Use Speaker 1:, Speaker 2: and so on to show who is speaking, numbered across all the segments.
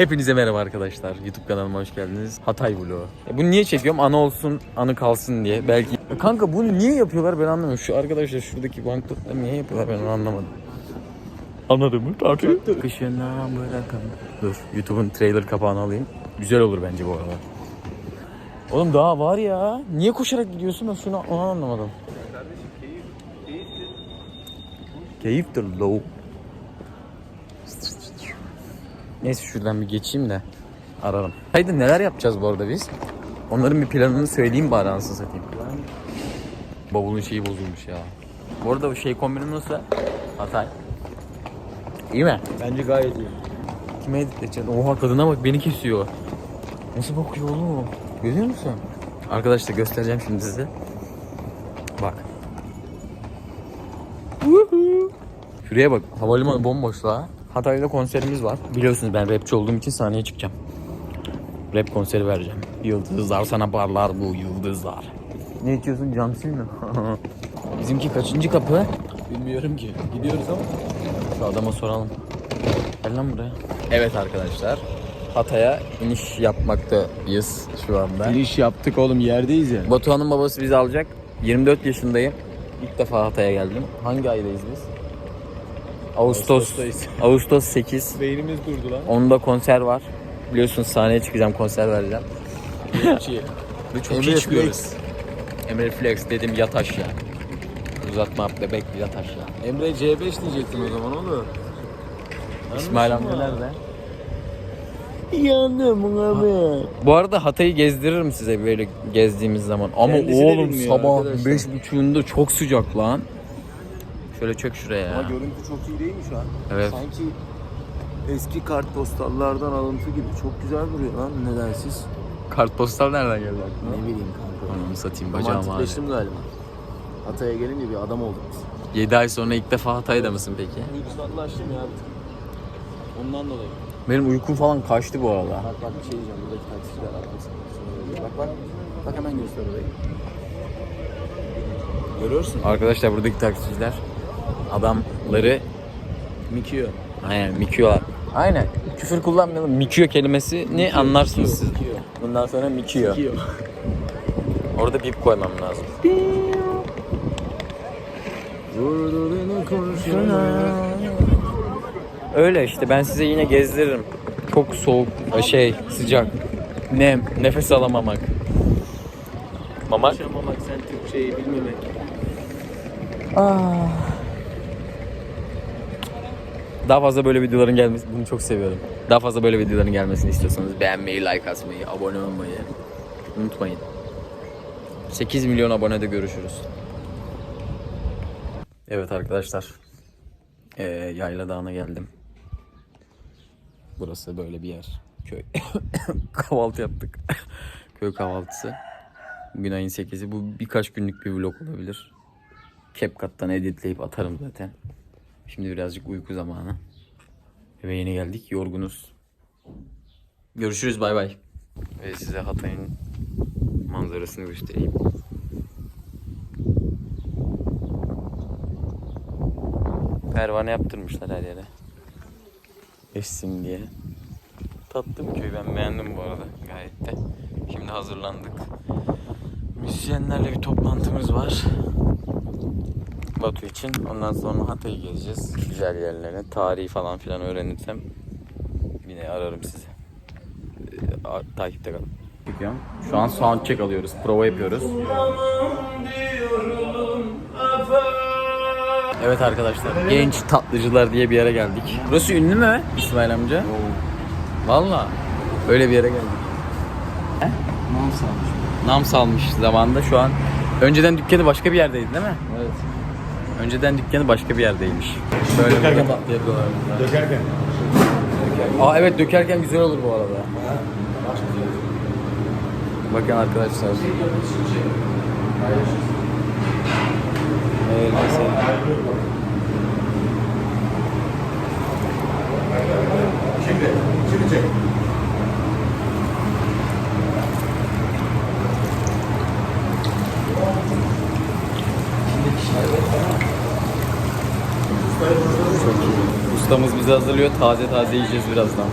Speaker 1: Hepinize merhaba arkadaşlar. YouTube kanalıma hoş geldiniz. Hatay vlogu. E bunu niye çekiyorum? Anı olsun, anı kalsın diye. Belki. E kanka bunu niye yapıyorlar ben anlamıyorum. Şu arkadaşlar şuradaki banknotları niye yapıyorlar ben onu anlamadım. Anladın mı? Takip. Kışına bırakalım. Dur YouTube'un trailer kapağını alayım. Güzel olur bence bu arada. Oğlum daha var ya. Niye koşarak gidiyorsun da şunu onu anlamadım. Keyiftir low. Neyse şuradan bir geçeyim de ararım. Haydi neler yapacağız bu arada biz? Onların bir planını söyleyeyim bari anasını satayım. Bavulun şeyi bozulmuş ya. Bu arada bu şey kombini nasıl? Hatay. İyi mi?
Speaker 2: Bence gayet iyi.
Speaker 1: Kime editleyeceksin? Oha kadına bak beni kesiyor. Nasıl bakıyor oğlum? Görüyor musun? Arkadaşlar göstereceğim şimdi size. Bak. Şuraya bak. Havalimanı bomboş la. Hatay'da konserimiz var. Biliyorsunuz ben rapçi olduğum için sahneye çıkacağım. Rap konseri vereceğim. Yıldızlar sana parlar bu yıldızlar. Ne içiyorsun Camsil mi? Bizimki kaçıncı kapı?
Speaker 2: Bilmiyorum ki. Gidiyoruz ama.
Speaker 1: Şu adama soralım. Gel lan buraya. Evet arkadaşlar. Hatay'a iniş yapmaktayız şu anda.
Speaker 2: Giriş yaptık oğlum yerdeyiz ya.
Speaker 1: Batuhan'ın babası bizi alacak. 24 yaşındayım. İlk defa Hatay'a geldim. Hangi aydayız biz? Ağustos.
Speaker 2: Ağustos'tayız.
Speaker 1: Ağustos 8.
Speaker 2: Beynimiz durdu lan.
Speaker 1: Onda konser var. Biliyorsunuz sahneye çıkacağım, konser vereceğim.
Speaker 2: Rapçi.
Speaker 1: İyi çıkıyoruz. Emre Flex dedim yat aşağı. Uzatma bebek yat aşağı.
Speaker 2: Emre C5 diyecektin o zaman oğlum.
Speaker 1: İsmail amca nerede?
Speaker 2: Yandım abi.
Speaker 1: Bu arada Hatay'ı gezdiririm size böyle gezdiğimiz zaman. Ama
Speaker 2: Kendisi de
Speaker 1: oğlum
Speaker 2: bilmiyor
Speaker 1: sabah
Speaker 2: arkadaşlar.
Speaker 1: beş buçuğunda çok sıcak lan. Şöyle çök şuraya
Speaker 2: Ama
Speaker 1: ya.
Speaker 2: görüntü çok iyi değil mi şu an?
Speaker 1: Evet.
Speaker 2: Sanki eski kartpostallardan alıntı gibi çok güzel duruyor lan nedensiz.
Speaker 1: Kartpostal nereden geldi aklına?
Speaker 2: Ne bileyim kanka.
Speaker 1: Onu satayım bacağım ağrıyor.
Speaker 2: Romantikleştim galiba. Hatay'a gelince bir adam olduk biz.
Speaker 1: 7 ay sonra ilk defa Hatay'da mısın peki?
Speaker 2: Duygusatlaştım ya bir tık. Ondan dolayı.
Speaker 1: Benim uykum falan kaçtı bu arada.
Speaker 2: Bak bak bir şey diyeceğim. Buradaki taksiciler sana. Bak bak. Bak hemen göster orayı. Görüyorsun.
Speaker 1: Arkadaşlar buradaki taksiciler adamları
Speaker 2: Mikio.
Speaker 1: aynen mikiyorlar. Aynen. Küfür kullanmayalım. Mikiyor kelimesini anlarsınız siz.
Speaker 2: Mikio.
Speaker 1: Bundan sonra mikiyor.
Speaker 2: Mikio.
Speaker 1: Orada bip koymam lazım.
Speaker 2: Vurdu beni kurşuna.
Speaker 1: Öyle işte ben size yine gezdiririm. Çok soğuk, şey sıcak, nem, nefes alamamak. Mamak.
Speaker 2: Yaşamamak sen Türkçeyi bilmemek.
Speaker 1: Daha fazla böyle videoların gelmesi, bunu çok seviyorum. Daha fazla böyle videoların gelmesini istiyorsanız beğenmeyi, like atmayı, abone olmayı unutmayın. 8 milyon abonede görüşürüz. Evet arkadaşlar. Ee, Yayla Dağı'na geldim. Burası böyle bir yer. Köy. Kahvaltı yaptık. Köy kahvaltısı. Bugün ayın 8'i. Bu birkaç günlük bir vlog olabilir. CapCut'tan editleyip atarım zaten. Şimdi birazcık uyku zamanı. Eve yeni geldik. Yorgunuz. Görüşürüz. Bay bay. Ve size Hatay'ın manzarasını göstereyim. Pervane yaptırmışlar her yere. Essin diye. Tatlı bir köy. Ben beğendim bu arada gayet de. Şimdi hazırlandık. Müzisyenlerle bir toplantımız var. Batu için. Ondan sonra Hatay'ı gezeceğiz. Güzel yerlere. Tarihi falan filan öğrenirsem yine ararım sizi. Ee, takipte kalın. Şu an sound check alıyoruz. Prova yapıyoruz. Evet arkadaşlar. Genç tatlıcılar diye bir yere geldik. Burası ünlü mü İsmail amca? Valla. Böyle bir yere geldik.
Speaker 2: Nam salmış.
Speaker 1: Nam salmış zamanda şu an. Önceden dükkanı başka bir yerdeydi değil mi? Önceden dükkanı başka bir yerdeymiş. Böyle bir tatlı yapıyorlar burada.
Speaker 2: Dökerken.
Speaker 1: Aa evet dökerken güzel olur bu arada. Bakın arkadaşlar. Evet, mesela.
Speaker 3: Şimdi, şimdi çek.
Speaker 1: Ustamız bizi hazırlıyor. Taze taze yiyeceğiz birazdan.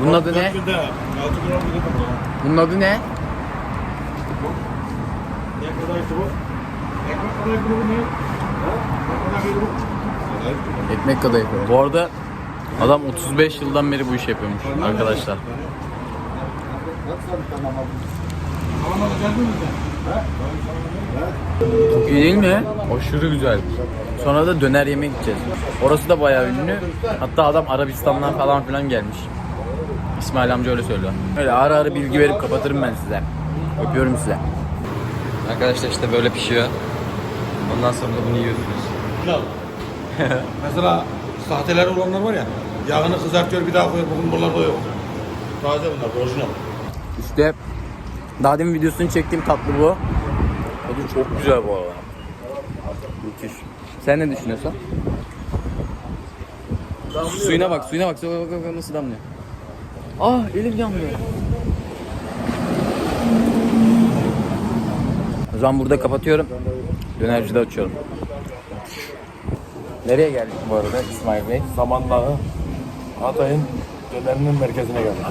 Speaker 1: Bunun adı ne? Bunun adı ne?
Speaker 3: Ekmek
Speaker 1: kadayıfı. Bu arada adam 35 yıldan beri bu iş yapıyormuş arkadaşlar.
Speaker 3: Tamam alacak mısın
Speaker 1: Çok iyi değil mi? Aşırı güzel. Sonra da döner yemek gideceğiz. Orası da bayağı ünlü. Hatta adam Arabistan'dan falan filan gelmiş. İsmail amca öyle söylüyor. Öyle ara ara bilgi verip kapatırım ben size. Öpüyorum size. Arkadaşlar işte böyle pişiyor. Ondan sonra da bunu yiyorsunuz.
Speaker 3: Pilav. Mesela sahteler olanlar var ya. Yağını kızartıyor bir daha koyuyor. Bugün bunlar da yok. Taze bunlar orijinal.
Speaker 1: İşte daha demin videosunu çektiğim tatlı bu. Tadı çok güzel bu arada. Müthiş. Sen ne düşünüyorsun? Suyuna bak, suyuna bak. Suyuna bak, bak, bak nasıl damlıyor. Ah, elim yandı. O zaman burada kapatıyorum. Dönercide açıyorum. Nereye geldik bu arada İsmail Bey?
Speaker 3: Samandağı Hatay'ın dönerinin merkezine geldik.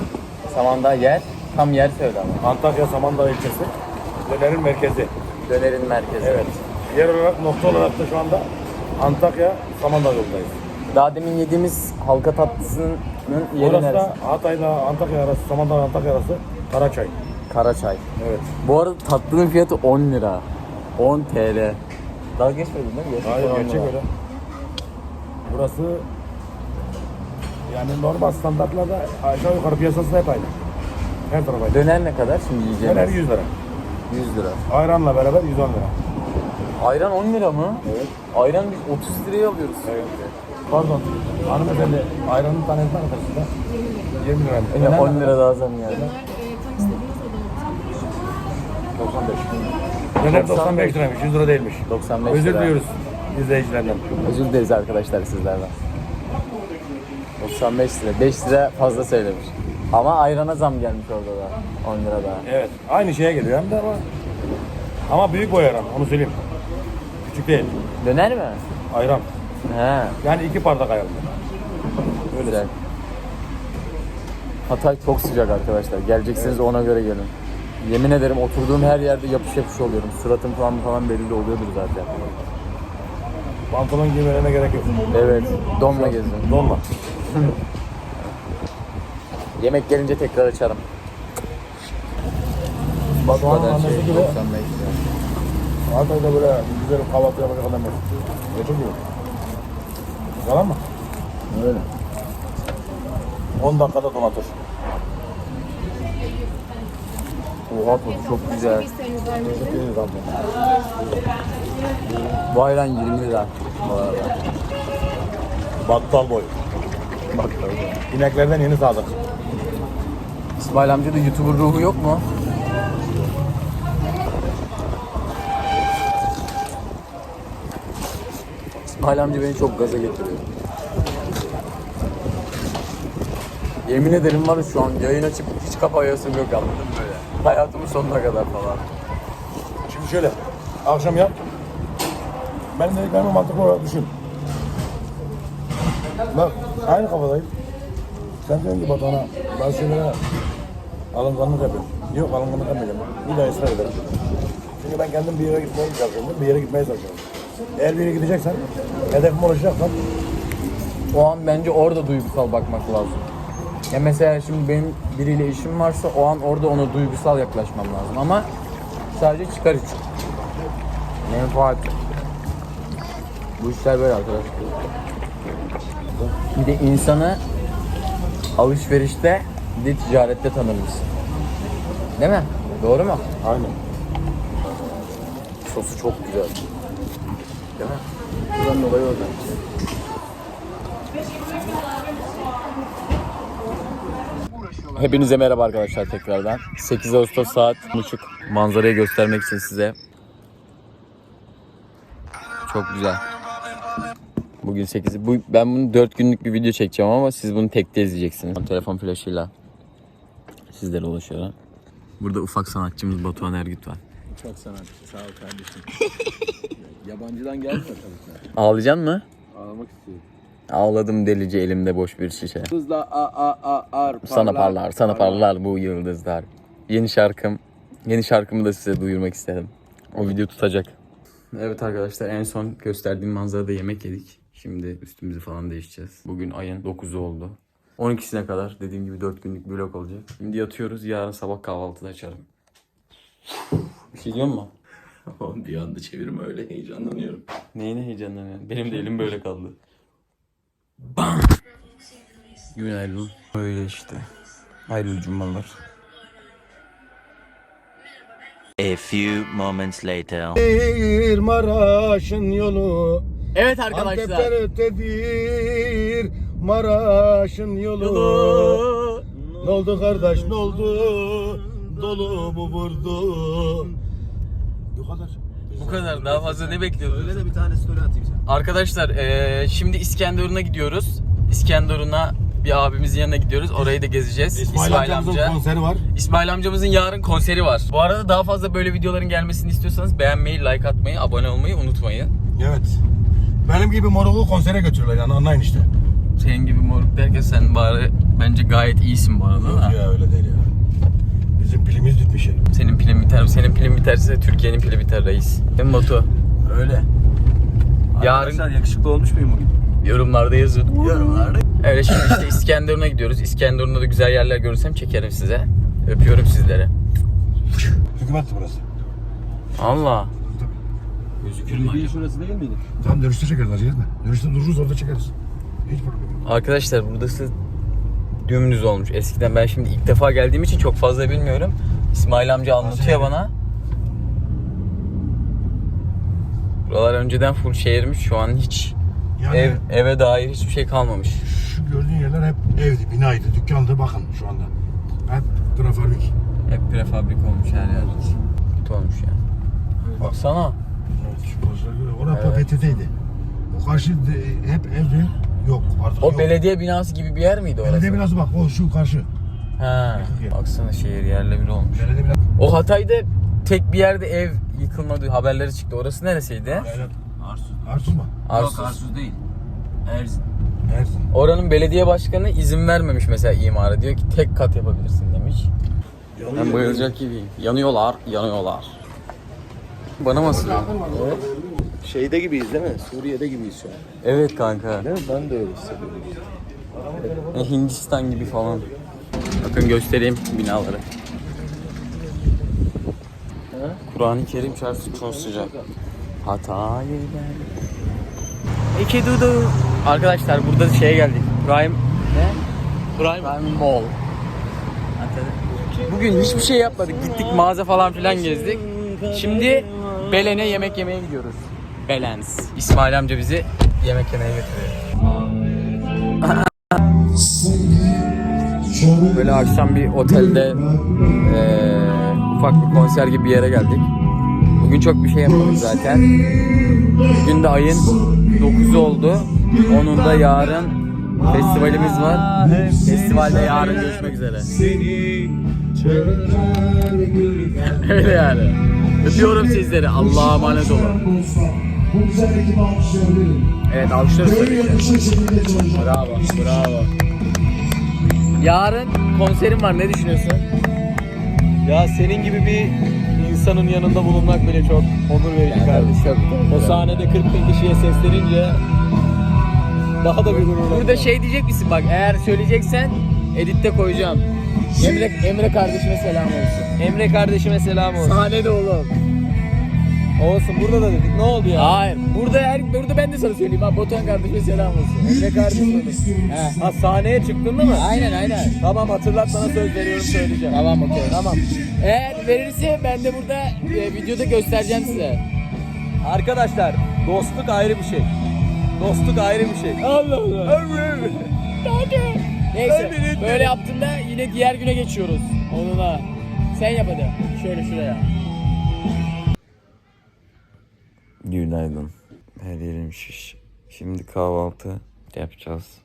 Speaker 1: Samandağ yer, tam yer söyle ama.
Speaker 3: Antakya Samandağ ilçesi dönerin merkezi.
Speaker 1: Dönerin merkezi.
Speaker 3: Evet. Yer olarak nokta olarak da şu anda Antakya Samandağ yoldayız.
Speaker 1: Daha demin yediğimiz halka tatlısının yeri
Speaker 3: Orası
Speaker 1: neresi?
Speaker 3: da Hatay'la Antakya arası, Samandağ Antakya arası Karaçay.
Speaker 1: Karaçay.
Speaker 3: Evet.
Speaker 1: Bu arada tatlının fiyatı 10 lira. 10 TL. Daha geçmedin değil mi?
Speaker 3: Hayır
Speaker 1: 10
Speaker 3: gerçek
Speaker 1: lira.
Speaker 3: öyle. Burası yani normal standartlarda aşağı yukarı piyasası da hep aynı. Her tarafa.
Speaker 1: Döner ne kadar şimdi yiyeceğimiz?
Speaker 3: Döner 100 lira.
Speaker 1: 100 lira.
Speaker 3: Ayranla beraber 110 lira.
Speaker 1: Ayran 10 lira mı?
Speaker 3: Evet.
Speaker 1: Ayran biz 30 liraya alıyoruz.
Speaker 3: Evet. Pardon. Hanımefendi ayranın tanesi ne kadar size? 20 lira.
Speaker 1: Yine
Speaker 3: Döner
Speaker 1: 10 lira daha zam yani.
Speaker 4: Bunlar e, tam istediğiniz oda
Speaker 3: 95. Döner 95 liraymış. 100 lira değilmiş.
Speaker 1: 95
Speaker 3: Özür
Speaker 1: lira.
Speaker 3: diliyoruz izleyicilerden.
Speaker 1: Özür dileriz arkadaşlar sizlerden. 95 lira. 5 lira fazla söylemiş. Ama ayrana zam gelmiş orada da. 10 lira daha.
Speaker 3: Evet. Aynı şeye geliyor hem de ama ama büyük boy ayran onu söyleyeyim. Küçük değil.
Speaker 1: Döner mi?
Speaker 3: Ayran.
Speaker 1: He.
Speaker 3: Yani iki bardak ayran.
Speaker 1: Öyle. Güzel. Hatay çok sıcak arkadaşlar. Geleceksiniz ona göre gelin. Yemin ederim oturduğum her yerde yapış yapış oluyorum. Suratım falan falan belli oluyordur zaten.
Speaker 3: Pantolon giymelerine gerek yok.
Speaker 1: Evet. Donla gezdim.
Speaker 3: Donma.
Speaker 1: Yemek gelince tekrar açarım.
Speaker 3: Batuhan'ın
Speaker 1: kadar şey,
Speaker 3: gibi
Speaker 1: 95 lira.
Speaker 3: Hatay'da böyle güzel kahvaltı yapacak adam yok. Geçin gibi. Yalan mı?
Speaker 1: Öyle.
Speaker 3: 10 dakikada donatır.
Speaker 1: Oha tadı çok güzel.
Speaker 3: Teşekkür ederiz.
Speaker 1: Bu ayran 20 lira. Bu.
Speaker 3: Battal boy.
Speaker 1: Bak tabii.
Speaker 3: İneklerden yeni sağdık.
Speaker 1: İsmail amca da YouTuber ruhu yok mu? İsmail amca beni çok gaza getiriyor. Yemin ederim var şu an yayın açıp hiç kafa ayasım yok anladın böyle. Hayatımın sonuna kadar falan.
Speaker 3: Şimdi şöyle. Akşam yap. Ben dediklerimi mantıklı olarak düşün. Bak aynı kafadayım. Sen diyorsun ki bazı şeylere alınganlık yapıyorum. Yok alınganlık yapmayacağım. Bir daha ısrar ederim. Çünkü ben kendim bir yere gitmeye çalışıyorum. Bir yere gitmeye çalışıyorum. Eğer bir yere gideceksen, hedefime ulaşacaksan
Speaker 1: O an bence orada duygusal bakmak lazım. Ya mesela şimdi benim biriyle işim varsa o an orada ona duygusal yaklaşmam lazım ama sadece çıkar için. Menfaat. Bu işler böyle arkadaşlar. Bir de insanı alışverişte bir de ticarette tanırız. Değil mi? Doğru mu?
Speaker 3: aynen.
Speaker 1: Sosu çok güzel. Değil mi? Buranın olayı orada. Hepinize merhaba arkadaşlar tekrardan. 8 Ağustos saat buçuk manzarayı göstermek için size. Çok güzel. Bugün 8. Bu, ben bunu 4 günlük bir video çekeceğim ama siz bunu tekte izleyeceksiniz. Telefon flaşıyla sizlere ulaşıyorum. Burada ufak sanatçımız Batuhan Ergüt var.
Speaker 2: Çok sanatçı. Sağ ol kardeşim. Yabancıdan gelmiyor tabii ki.
Speaker 1: Ağlayacaksın mı?
Speaker 2: Ağlamak istiyorum.
Speaker 1: Ağladım delice elimde boş bir şişe.
Speaker 2: Hızla a a a ar
Speaker 1: Sana parlar, sana parlar bu yıldızlar. Yeni şarkım, yeni şarkımı da size duyurmak istedim. O video tutacak. Evet arkadaşlar en son gösterdiğim manzarada yemek yedik. Şimdi üstümüzü falan değişeceğiz. Bugün ayın 9'u oldu. 12'sine kadar dediğim gibi 4 günlük vlog olacak. Şimdi yatıyoruz. Yarın sabah kahvaltıda açarım. Bir şey diyor mu?
Speaker 2: bir anda çevirme öyle heyecanlanıyorum.
Speaker 1: Neyine heyecanlanıyorsun? Benim de elim böyle kaldı. Bam! Günaydın. Öyle işte. Hayırlı cumalar.
Speaker 5: A few moments later.
Speaker 3: Bir Maraş'ın yolu
Speaker 1: Evet
Speaker 3: Antep'ten
Speaker 1: arkadaşlar.
Speaker 3: ötedir Maraş'ın yolu Ne oldu kardeş ne oldu Dolu mu vurdu Bu kadar
Speaker 1: Bu kadar. Daha fazla ne bekliyordunuz?
Speaker 2: Öyle de bir tane story atayım sen.
Speaker 1: Arkadaşlar eee, şimdi İskenderun'a gidiyoruz. İskenderun'a bir abimizin yanına gidiyoruz. Orayı da gezeceğiz.
Speaker 3: İsmail,
Speaker 1: İsmail,
Speaker 3: amcamızın
Speaker 1: amca.
Speaker 3: konseri var
Speaker 1: İsmail amcamızın yarın konseri var. Bu arada daha fazla böyle videoların gelmesini istiyorsanız beğenmeyi, like atmayı, abone olmayı unutmayın.
Speaker 3: Evet Benim gibi moruğu konsere götürürler yani anlayın işte
Speaker 1: Senin gibi moruk derken sen bari bence gayet iyisin bu arada da.
Speaker 3: Yok ya öyle değil ya Bizim pilimiz bitmiş
Speaker 1: Senin pilin biter. Senin pilin biterse Türkiye'nin pili biter reis. Değil mi Batu?
Speaker 2: Öyle.
Speaker 1: Yarın
Speaker 2: Arkadaşlar yakışıklı olmuş muyum bugün?
Speaker 1: yorumlarda yazın.
Speaker 2: Yorumlarda.
Speaker 1: Evet şimdi işte İskenderun'a gidiyoruz. İskenderun'da da güzel yerler görürsem çekerim size. Öpüyorum sizlere.
Speaker 3: Hükümetti burası
Speaker 1: Allah. Gözükür mü
Speaker 2: Bir şurası değil miydi?
Speaker 3: Tamam dönüşte çekeriz acele etme Dönüşte dururuz orada çekeriz Hiç problem yok
Speaker 1: Arkadaşlar burası dümdüz olmuş. Eskiden ben şimdi ilk defa geldiğim için çok fazla bilmiyorum. İsmail amca anlatıyor bana. Buralar önceden full şehirmiş. Şu an hiç
Speaker 3: Yani
Speaker 1: ev eve dair hiçbir şey kalmamış.
Speaker 3: şu gördüğün yerler hep evdi, binaydı, dükkandı bakın şu anda. Hep prefabrik.
Speaker 1: Hep prefabrik olmuş her yer. Kötü olmuş yani. Baksana.
Speaker 3: Evet, şu göre. Orada
Speaker 1: Evet.
Speaker 3: PTT'ydi. O karşı de- hep evdi. Yok artık
Speaker 1: O
Speaker 3: yok.
Speaker 1: belediye binası gibi bir yer miydi orası?
Speaker 3: Belediye binası bak o şu karşı.
Speaker 1: Ha.
Speaker 3: yer.
Speaker 1: Baksana şehir yerle bir olmuş.
Speaker 3: Belediye binası.
Speaker 1: O Hatay'da tek bir yerde ev yıkılmadı haberleri çıktı. Orası neresiydi?
Speaker 2: Arsuz.
Speaker 3: Arsuz mu?
Speaker 1: Arsuz.
Speaker 2: Yok Arsuz değil. Erzin.
Speaker 3: Ersin.
Speaker 1: Oranın belediye başkanı izin vermemiş mesela imara. Diyor ki tek kat yapabilirsin demiş. Ben bayılacak gibiyim. Yanıyorlar, yanıyorlar. Bana mı asılıyor?
Speaker 2: Şeyde gibiyiz değil mi? Suriye'de gibiyiz şu an.
Speaker 1: Evet kanka.
Speaker 2: Değil mi? Ben de öyle hissediyorum.
Speaker 1: E, Hindistan gibi falan. Bakın göstereyim binaları. Kur'an-ı Kerim çarşısı çok sıcak. Hatay'ı ben. İki dudu. Arkadaşlar burada şeye geldik. Prime ne? Prime, Prime Mall. Bugün hiçbir şey yapmadık. Gittik mağaza falan filan gezdik. Şimdi Belen'e yemek yemeye gidiyoruz. Belens. İsmail amca bizi yemek yemeye götürüyor. Böyle akşam bir otelde eee, ufak bir konser gibi bir yere geldik. Bugün çok bir şey yapmadık zaten. Bugün de ayın 9'u oldu. Onun da yarın festivalimiz var. Festivalde yarın görüşmek üzere. Öyle yani. Öpüyorum sizleri. Allah'a emanet olun. Evet alkışlarız tabii ki. Bravo, bravo. Yarın konserim var. Ne düşünüyorsun?
Speaker 2: Ya senin gibi bir insanın yanında bulunmak bile çok onur verici kardeşim. O sahnede 40 bin kişiye seslenince daha da bir gurur
Speaker 1: Burada şey diyecek misin bak eğer söyleyeceksen editte koyacağım. Emre, Emre kardeşime selam olsun.
Speaker 2: Emre kardeşime selam olsun.
Speaker 1: Sahnede oğlum.
Speaker 2: Olsun burada da dedik. Ne oldu ya?
Speaker 1: Hayır. Burada her burada ben de sana söyleyeyim. Ha Batuhan kardeşime selam olsun. Emre kardeşim olsun. He.
Speaker 2: Ha sahneye çıktın değil mi?
Speaker 1: Aynen aynen.
Speaker 2: Tamam hatırlat bana söz veriyorum söyleyeceğim.
Speaker 1: Tamam okey. Tamam. Eğer verirse ben de burada e, videoda göstereceğim size.
Speaker 2: Arkadaşlar dostluk ayrı bir şey. Dostluk ayrı bir şey.
Speaker 1: Allah Allah. Neyse böyle yaptığında yine diğer güne geçiyoruz. Onunla. Sen yap hadi. Şöyle şuraya. Günaydın. Her yerim şiş. Şimdi kahvaltı yapacağız.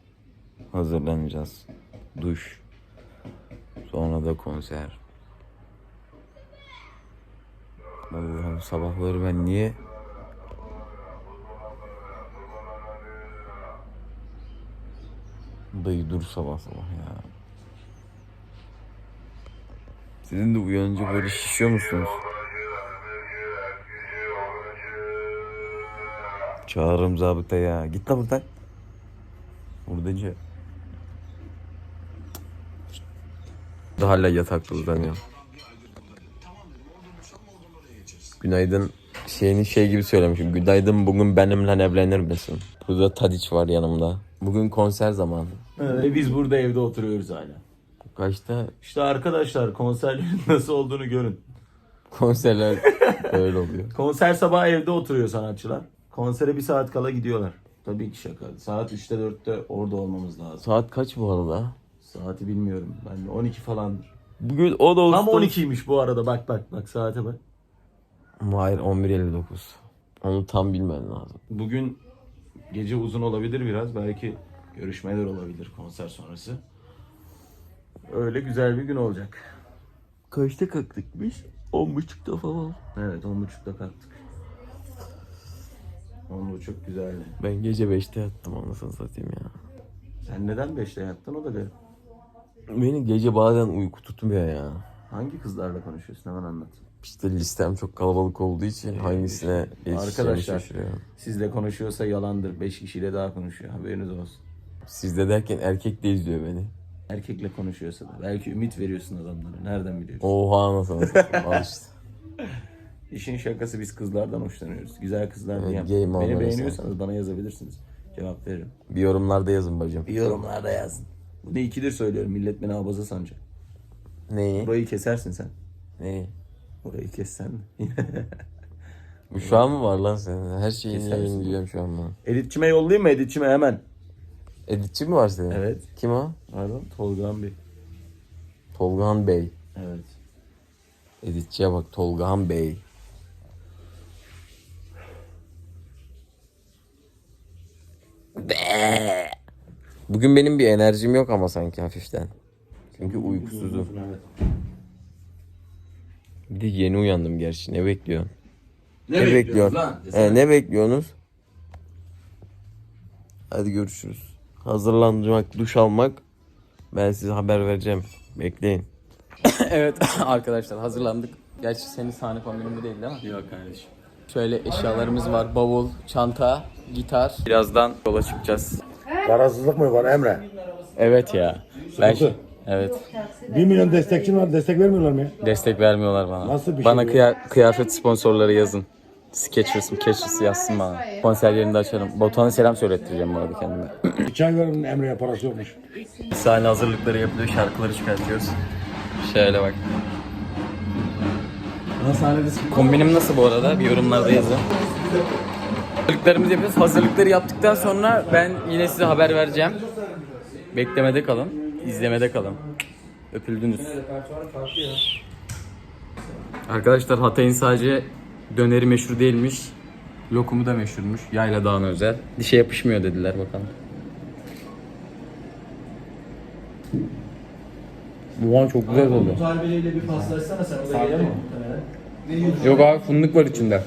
Speaker 1: Hazırlanacağız. Duş. Sonra da konser. Allah'ım sabahları ben niye Dayı dur sabah sabah ya. Sizin de uyanınca böyle şişiyor musunuz? Çağırırım zabıta ya. Git lan buradan. Buradacı. Da hala yatakta uzanıyor. Günaydın şeyini şey gibi söylemişim. Günaydın bugün benimle evlenir misin? Burada Tadiç var yanımda. Bugün konser zamanı.
Speaker 2: Ve biz burada evde oturuyoruz hala.
Speaker 1: Kaçta
Speaker 2: İşte arkadaşlar konserlerin nasıl olduğunu görün.
Speaker 1: konserler böyle oluyor.
Speaker 2: Konser sabahı evde oturuyor sanatçılar. Konsere bir saat kala gidiyorlar. Tabii ki şaka. Saat 3'te 4'te orada olmamız lazım.
Speaker 1: Saat kaç bu arada?
Speaker 2: Saati bilmiyorum. Ben de 12 falandır.
Speaker 1: Bugün o da
Speaker 2: Tam 12'ymiş bu arada. Bak bak bak saate bak.
Speaker 1: Hayır 11.59. Onu tam bilmen lazım.
Speaker 2: Bugün gece uzun olabilir biraz. Belki görüşmeler olabilir konser sonrası. Öyle güzel bir gün olacak.
Speaker 1: Kaçta kalktık biz? 10.30'da falan.
Speaker 2: Evet 10.30'da kalktık. 10.30 güzeldi.
Speaker 1: Ben gece 5'te yattım anasını satayım ya.
Speaker 2: Sen neden 5'te yattın o da garip.
Speaker 1: Beni gece bazen uyku tutmuyor ya.
Speaker 2: Hangi kızlarla konuşuyorsun hemen anlat.
Speaker 1: İşte listem çok kalabalık olduğu için hangisine yetişeceğimi
Speaker 2: Arkadaşlar.
Speaker 1: şaşırıyorum.
Speaker 2: Sizle konuşuyorsa yalandır. 5 kişiyle daha konuşuyor. Haberiniz olsun.
Speaker 1: Sizde derken erkek de izliyor beni.
Speaker 2: Erkekle konuşuyorsa da. Belki ümit veriyorsun adamlara. Nereden biliyorsun?
Speaker 1: Oha anasını satayım. Al işte.
Speaker 2: İşin şakası biz kızlardan hoşlanıyoruz. Güzel kızlar diye. Beni
Speaker 1: muamelesi.
Speaker 2: beğeniyorsanız bana yazabilirsiniz. Cevap veririm.
Speaker 1: Bir yorumlarda yazın bacım.
Speaker 2: Bir yorumlarda yazın. Bu ne ikidir söylüyorum. Millet beni abaza sanacak.
Speaker 1: Neyi?
Speaker 2: Burayı kesersin sen.
Speaker 1: Neyi?
Speaker 2: Burayı kessen.
Speaker 1: Bu şu an mı var lan senin? Her şeyi yayınlıyorum şu an ben.
Speaker 2: Editçime yollayayım mı? Editçime hemen.
Speaker 1: Editçi mi var senin?
Speaker 2: Evet.
Speaker 1: Kim o?
Speaker 2: Pardon. Tolga'nın bir.
Speaker 1: Tolgahan Bey.
Speaker 2: Evet.
Speaker 1: Editçiye bak Tolgahan Bey. Be. Bugün benim bir enerjim yok ama sanki hafiften. Çünkü uykusuzum. Bir de yeni uyandım gerçi. Ne bekliyorsun? Ne, bekliyorsun? He, ne bekliyorsunuz? Hadi görüşürüz. Hazırlanmak, duş almak. Ben size haber vereceğim. Bekleyin. evet arkadaşlar hazırlandık. Gerçi senin sahne kombinin bu değil değil mi?
Speaker 2: Yok kardeşim.
Speaker 1: Şöyle eşyalarımız var. Bavul, çanta, gitar. Birazdan yola çıkacağız.
Speaker 3: Parasızlık mı var Emre?
Speaker 1: Evet ya. Ben
Speaker 3: Sıkıntı.
Speaker 1: Evet.
Speaker 3: 1 milyon destekçin var. Destek vermiyorlar mı ya?
Speaker 1: Destek vermiyorlar bana.
Speaker 3: Nasıl bir
Speaker 1: bana
Speaker 3: şey bu?
Speaker 1: kıya- kıyafet sponsorları yazın. Skechers, Skechers yazsın bana. Konser yerinde açarım. Batuhan'a selam söylettireceğim bu arada kendime.
Speaker 3: Çay verin Emre'ye parası yokmuş.
Speaker 1: Sahne hazırlıkları yapılıyor, şarkıları çıkartıyoruz. Şöyle bak. Kombinim nasıl bu arada? Bir yorumlarda yazın. Hazırlıklarımızı yapıyoruz. Hazırlıkları yaptıktan sonra ben yine size haber vereceğim. Beklemede kalın, izlemede kalın. Öpüldünüz. Arkadaşlar Hatay'ın sadece döneri meşhur değilmiş. Lokumu da meşhurmuş. Yayla Dağı'na özel. Dişe yapışmıyor dediler bakalım. Bu an çok güzel oldu.
Speaker 2: Tarbeliyle bir paslaşsana sen o da gelir mi?
Speaker 1: Yok abi fındık var içinde.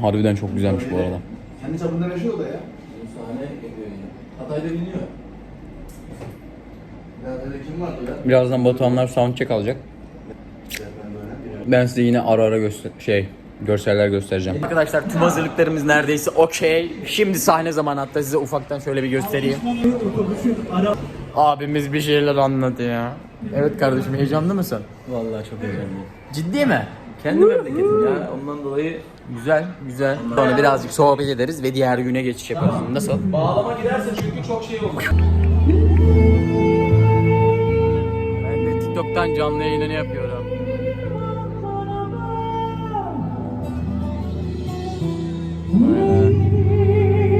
Speaker 1: Harbiden çok güzelmiş bu arada.
Speaker 6: Kendi çapında o da ya.
Speaker 2: Hatay'da biliniyor.
Speaker 6: Nerede kim vardı ya?
Speaker 1: Birazdan Batuhanlar soundcheck alacak. Ben size yine ara ara göster şey görseller göstereceğim. Arkadaşlar tüm hazırlıklarımız neredeyse okey. Şimdi sahne zamanı hatta size ufaktan şöyle bir göstereyim. Abimiz bir şeyler anladı ya. Evet kardeşim heyecanlı mısın?
Speaker 2: Vallahi çok heyecanlıyım.
Speaker 1: Ciddi mi?
Speaker 2: Kendi memleketim ya. Ondan dolayı
Speaker 1: Güzel, güzel. Sonra birazcık sohbet ederiz ve diğer güne geçiş yaparız. Nasıl?
Speaker 2: bağlama giderse çünkü çok şey olur.
Speaker 1: Ben de TikTok'tan canlı yayınını yapıyorum.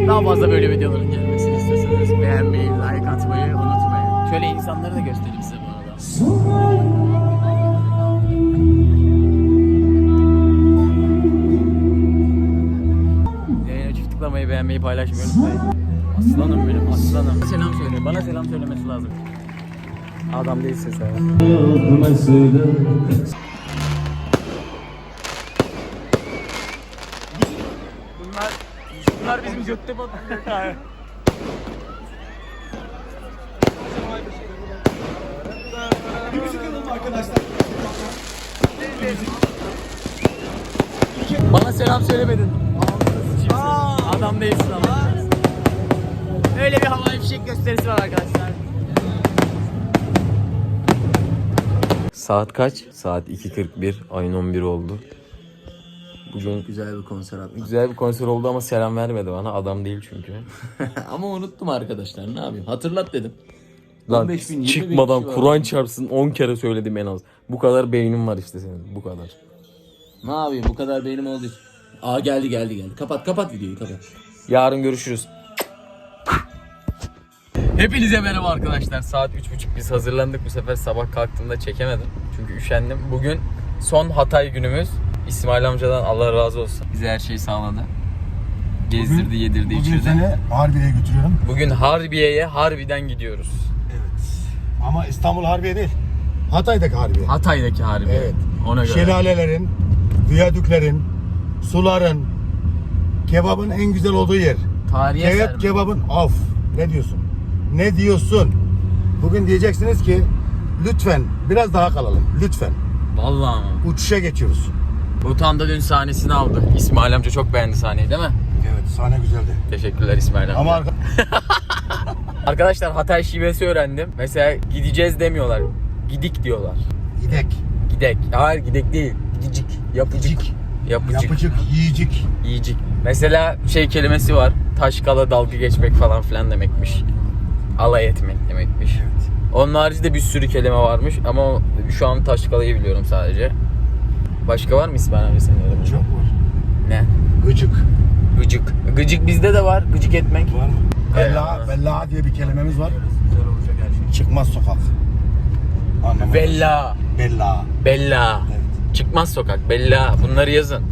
Speaker 1: Daha fazla böyle videoların gelmesini istiyorsanız beğenmeyi, like atmayı unutmayın. Şöyle insanları da göstereyim size bu arada. Tıklamayı, beğenmeyi, paylaşmayı unutmayın. Aslanım benim, aslanım. Selam söyle, bana selam söylemesi lazım. Adam değilsin sen. götte batırıyor. Bana selam söylemedin. Değilsin ama. Öyle bir havai fişek gösterisi var arkadaşlar. Saat kaç? Saat 2.41. Ayın 11 oldu. Bugün
Speaker 2: Güzel bir konser atmak.
Speaker 1: güzel bir konser oldu ama selam vermedi bana. Adam değil çünkü.
Speaker 2: Ama unuttum arkadaşlar ne yapayım. Hatırlat dedim.
Speaker 1: Lan
Speaker 2: 15 bin, 20 bin
Speaker 1: çıkmadan
Speaker 2: kişi var.
Speaker 1: Kur'an çarpsın 10 kere söyledim en az. Bu kadar beynin var işte senin. Bu kadar.
Speaker 2: Ne yapayım bu kadar benim oldu. Aa geldi geldi geldi. Kapat kapat videoyu kapat.
Speaker 1: Yarın görüşürüz. Hepinize merhaba arkadaşlar. Saat 3.30 biz hazırlandık. Bu sefer sabah kalktığımda çekemedim. Çünkü üşendim. Bugün son Hatay günümüz. İsmail amcadan Allah razı olsun. Bize her şeyi sağladı. Gezdirdi, yedirdi,
Speaker 3: Bugün
Speaker 1: içirdi.
Speaker 3: seni Harbiye'ye götürüyorum.
Speaker 1: Bugün Harbiye'ye Harbi'den gidiyoruz.
Speaker 3: Evet. Ama İstanbul Harbiye değil. Hatay'daki Harbiye.
Speaker 1: Hatay'daki Harbiye.
Speaker 3: Evet.
Speaker 1: Ona göre.
Speaker 3: Şelalelerin, viyadüklerin, suların, kebabın en güzel olduğu yer.
Speaker 1: Tarihi eser
Speaker 3: Kebap
Speaker 1: mi?
Speaker 3: kebabın of. Ne diyorsun? Ne diyorsun? Bugün diyeceksiniz ki lütfen biraz daha kalalım. Lütfen.
Speaker 1: Vallahi mı?
Speaker 3: Uçuşa geçiyoruz.
Speaker 1: Butan da dün sahnesini aldı. İsmail amca çok beğendi sahneyi değil mi?
Speaker 3: Evet sahne güzeldi.
Speaker 1: Teşekkürler İsmail amca.
Speaker 3: Ama arka...
Speaker 1: Arkadaşlar Hatay şivesi öğrendim. Mesela gideceğiz demiyorlar. Gidik diyorlar.
Speaker 3: Gidek.
Speaker 1: Gidek. Hayır gidek değil. Gidicik. Yapıcık. Yapıcık.
Speaker 3: Yapıcık, yiyecek.
Speaker 1: Yiyecik. Mesela şey kelimesi var. Taşkala dalga geçmek falan filan demekmiş. Alay etmek demekmiş.
Speaker 3: Evet.
Speaker 1: Onun haricinde bir sürü kelime varmış ama şu an taşkalayı biliyorum sadece. Başka var mı İsmail amca senin öyle?
Speaker 3: Çok var.
Speaker 1: Ne?
Speaker 3: Gıcık.
Speaker 1: Gıcık. Gıcık bizde de var. Gıcık etmek.
Speaker 3: Var mı? Bella, Bella diye bir kelimemiz var. Çıkmaz sokak. Anlamadım.
Speaker 1: Bella.
Speaker 3: Bella.
Speaker 1: Bella.
Speaker 3: Evet.
Speaker 1: Çıkmaz sokak. Bella. Bunları yazın.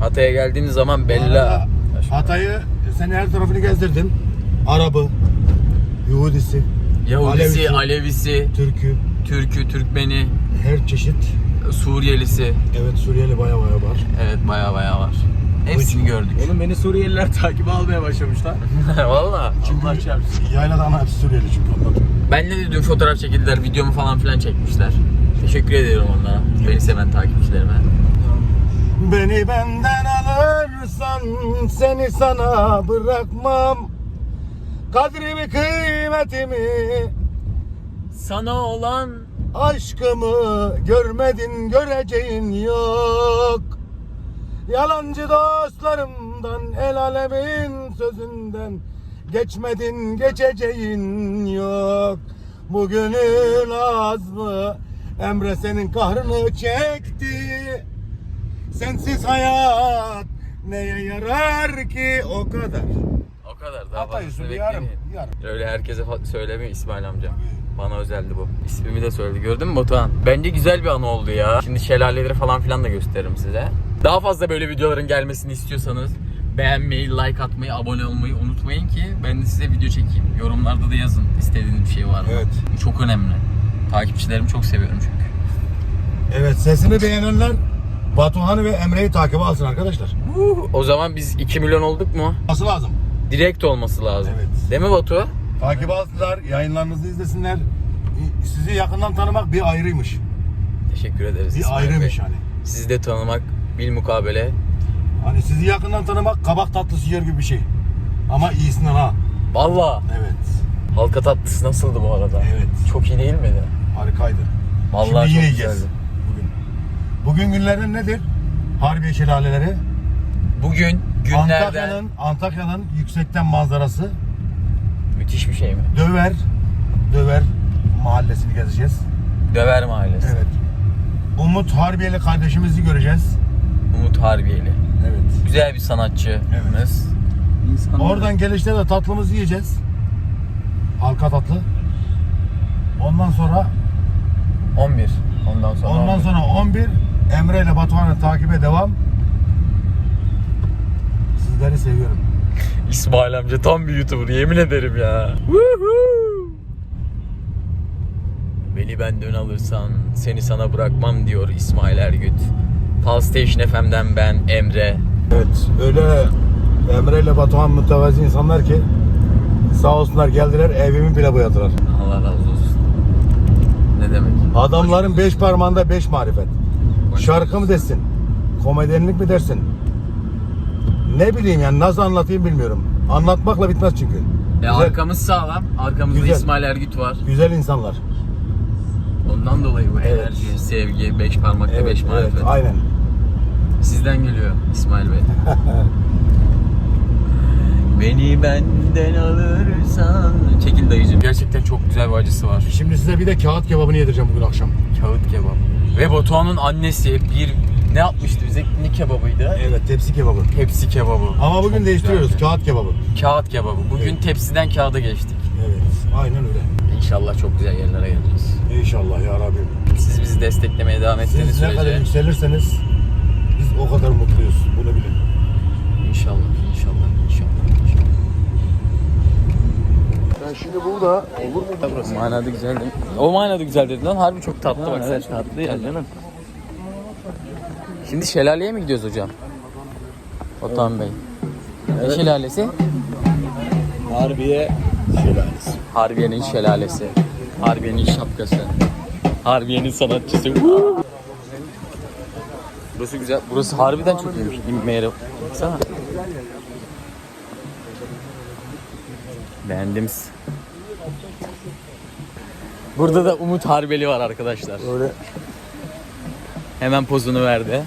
Speaker 1: Hatay'a geldiğiniz zaman Bella.
Speaker 3: Hatay'ı seni her tarafını gezdirdim. Arabı, Yahudisi,
Speaker 1: Yahudisi,
Speaker 3: Alevisi.
Speaker 1: Alevisi,
Speaker 3: Türkü,
Speaker 1: Türkü, Türkmeni,
Speaker 3: her çeşit.
Speaker 1: Suriyelisi.
Speaker 3: Evet Suriyeli baya baya var.
Speaker 1: Evet baya baya var. Hepsini gördük.
Speaker 2: Oğlum beni Suriyeliler takibe almaya başlamışlar.
Speaker 1: Valla.
Speaker 2: Allah çarpsın.
Speaker 3: Yayladan hepsi Suriyeli çünkü onlar.
Speaker 1: Ben de dün fotoğraf çekildiler, videomu falan filan çekmişler. Teşekkür ediyorum onlara. Beni seven takipçilerime.
Speaker 3: Beni benden alırsan seni sana bırakmam. Kadrimi kıymetimi
Speaker 1: Sana olan
Speaker 3: Aşkımı görmedin göreceğin yok. Yalancı dostlarımdan el alemin sözünden Geçmedin geçeceğin yok. Bugünün azmı Emre senin kahrını çekti Sensiz hayat neye yarar ki o kadar
Speaker 1: o kadar daha
Speaker 3: Hatay
Speaker 1: fazlasını
Speaker 3: yarım,
Speaker 1: beklemeyin.
Speaker 3: yarım.
Speaker 1: Öyle herkese fa- söylemiyor İsmail amca. Bana özeldi bu. İsmimi de söyledi. Gördün mü Batuhan? Bence güzel bir anı oldu ya. Şimdi şelaleleri falan filan da gösteririm size. Daha fazla böyle videoların gelmesini istiyorsanız beğenmeyi, like atmayı, abone olmayı unutmayın ki ben de size video çekeyim. Yorumlarda da yazın istediğiniz bir şey var mı?
Speaker 3: Evet.
Speaker 1: Bu çok önemli. Takipçilerimi çok seviyorum çünkü.
Speaker 3: Evet sesini beğenenler Batuhan'ı ve Emre'yi takibe alsın arkadaşlar.
Speaker 1: O zaman biz 2 milyon olduk mu?
Speaker 3: Nasıl lazım?
Speaker 1: Direkt olması lazım.
Speaker 3: Evet.
Speaker 1: Değil mi Batu?
Speaker 3: Takip alsınlar, yayınlarınızı izlesinler. Sizi yakından tanımak bir ayrıymış.
Speaker 1: Teşekkür ederiz.
Speaker 3: Bir
Speaker 1: İsmail
Speaker 3: ayrıymış
Speaker 1: Bey.
Speaker 3: hani.
Speaker 1: Sizi de tanımak bil mukabele.
Speaker 3: Hani sizi yakından tanımak kabak tatlısı yer gibi bir şey. Ama iyisinden ha.
Speaker 1: Valla.
Speaker 3: Evet.
Speaker 1: Halka tatlısı nasıldı bu arada?
Speaker 3: Evet.
Speaker 1: Çok iyi değil miydi?
Speaker 3: Harikaydı.
Speaker 1: Vallahi
Speaker 3: Şimdi
Speaker 1: çok
Speaker 3: yine yiyeceğiz. Bugün günlerden nedir? Harbiye şelaleleri.
Speaker 1: Bugün günlerden
Speaker 3: Antakya'nın Antakya'nın yüksekten manzarası.
Speaker 1: müthiş bir şey mi?
Speaker 3: Döver. Döver mahallesini gezeceğiz.
Speaker 1: Döver Mahallesi.
Speaker 3: Evet. Umut Harbiyeli kardeşimizi göreceğiz.
Speaker 1: Umut Harbiyeli.
Speaker 3: Evet.
Speaker 1: Güzel bir sanatçımız.
Speaker 2: İnsanlar...
Speaker 3: Oradan gelişte de tatlımızı yiyeceğiz. Halka tatlı. Ondan sonra
Speaker 1: 11. Ondan sonra
Speaker 3: ondan
Speaker 1: 11.
Speaker 3: sonra 11 Emre ile Batuhan'ı takibe devam. Sizleri seviyorum.
Speaker 1: İsmail amca tam bir YouTuber yemin ederim ya. Woohoo! Beni benden alırsan seni sana bırakmam diyor İsmail Ergüt. Pal Station FM'den ben Emre.
Speaker 3: Evet. Öyle Emre ile Batuhan mütevazi insanlar ki sağ olsunlar geldiler evimin bile boyadılar.
Speaker 1: Allah razı olsun. Ne demek?
Speaker 3: Adamların beş parmağında beş marifet. Şarkı mı desin? Komedyenlik mi dersin? Ne bileyim yani nasıl anlatayım bilmiyorum. Anlatmakla bitmez çünkü.
Speaker 1: E,
Speaker 3: Güzel,
Speaker 1: arkamız sağlam. Arkamızda
Speaker 3: Güzel.
Speaker 1: İsmail Ergüt var.
Speaker 3: güzel insanlar.
Speaker 1: Ondan dolayı bu
Speaker 3: Evet.
Speaker 1: enerji, sevgi, beş parmakta beş
Speaker 3: evet,
Speaker 1: marifet.
Speaker 3: aynen.
Speaker 1: Sizden geliyor İsmail Bey. Beni benden alırsan Çekil dayıcım. Gerçekten çok güzel bir acısı var.
Speaker 3: Şimdi size bir de kağıt kebabını yedireceğim bugün akşam.
Speaker 1: Kağıt kebap. Ve Batuhan'ın annesi bir ne yapmıştı bize? Ne kebabıydı?
Speaker 3: Evet tepsi kebabı.
Speaker 1: Tepsi kebabı.
Speaker 3: Ama bugün
Speaker 1: Çok
Speaker 3: değiştiriyoruz
Speaker 1: güzeldi.
Speaker 3: kağıt kebabı.
Speaker 1: Kağıt kebabı. Bugün
Speaker 3: Evet.
Speaker 1: tepsiden kağıda geçtik.
Speaker 3: Evet aynen öyle.
Speaker 1: İnşallah çok güzel yerlere geleceğiz.
Speaker 3: İnşallah ya Rabbim.
Speaker 1: Siz bizi desteklemeye devam ettiğiniz
Speaker 3: Siz ne kadar
Speaker 1: sürece
Speaker 3: yükselirseniz biz o kadar mutluyuz. Bunu bilin.
Speaker 1: inşallah, inşallah.
Speaker 3: Ben şimdi burada olur mu burası?
Speaker 1: Manada güzel değil mi? O manada güzel dedin lan. Harbi çok tatlı bak.
Speaker 2: evet,
Speaker 1: sen.
Speaker 2: tatlı ya canım.
Speaker 1: Şimdi şelaleye mi gidiyoruz hocam? Otan Bey. Ne şelalesi?
Speaker 3: Harbiye şelalesi.
Speaker 1: Harbiye'nin şelalesi. Harbiye'nin şapkası. Harbiye'nin sanatçısı. Burası güzel. Burası harbiden çok iyiymiş. İnmeyere. Baksana. Beğendim. Burada da Umut Harbeli var arkadaşlar.
Speaker 3: Öyle
Speaker 1: Hemen pozunu verdi.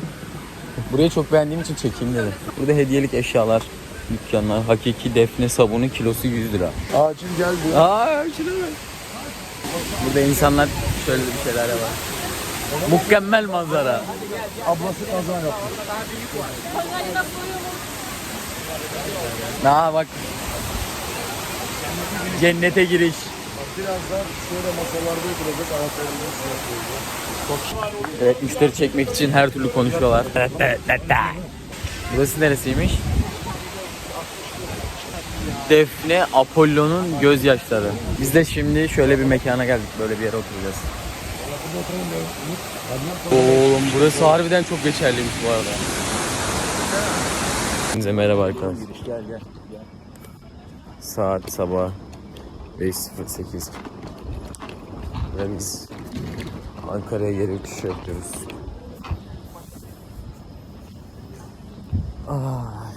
Speaker 1: Burayı çok beğendiğim için çekeyim dedim. Burada hediyelik eşyalar, dükkanlar. Hakiki defne sabunu kilosu 100 lira.
Speaker 3: ağacın geldi.
Speaker 1: Aa şuna bak. Burada insanlar şöyle bir şeyler var. Mükemmel manzara.
Speaker 3: Ablası kaza yaptı.
Speaker 1: Aa bak. Cennete giriş.
Speaker 3: Birazdan şöyle masalarda ayaklarımızı
Speaker 1: Evet müşteri çekmek için her türlü konuşuyorlar. Burası neresiymiş? Defne Apollo'nun gözyaşları. Biz de şimdi şöyle bir mekana geldik. Böyle bir yere oturacağız. Oğlum burası harbiden çok geçerliymiş bu arada. Size merhaba arkadaşlar.
Speaker 3: Gel gel.
Speaker 1: Saat sabah 5.08 Ve biz Ankara'ya geri uçuş yapıyoruz. Ay.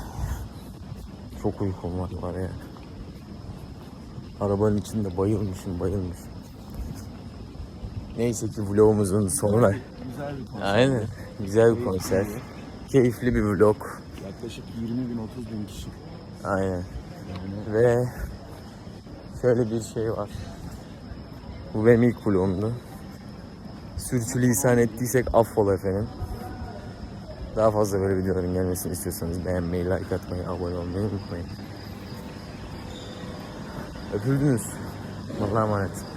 Speaker 1: Çok uykum var var ya. Arabanın içinde bayılmışım bayılmışım. Neyse ki vlogumuzun sonuna.
Speaker 3: Güzel bir
Speaker 1: Aynen. Güzel bir konser. Keyifli bir vlog.
Speaker 3: Yaklaşık 20 bin 30 bin kişi.
Speaker 1: Aynen. Ve şöyle bir şey var. Bu benim ilk vlogumdu. Sürçülisan ettiysek affola efendim. Daha fazla böyle videoların gelmesini istiyorsanız beğenmeyi, like atmayı, abone olmayı unutmayın. Öpüldünüz. Allah'a emanet.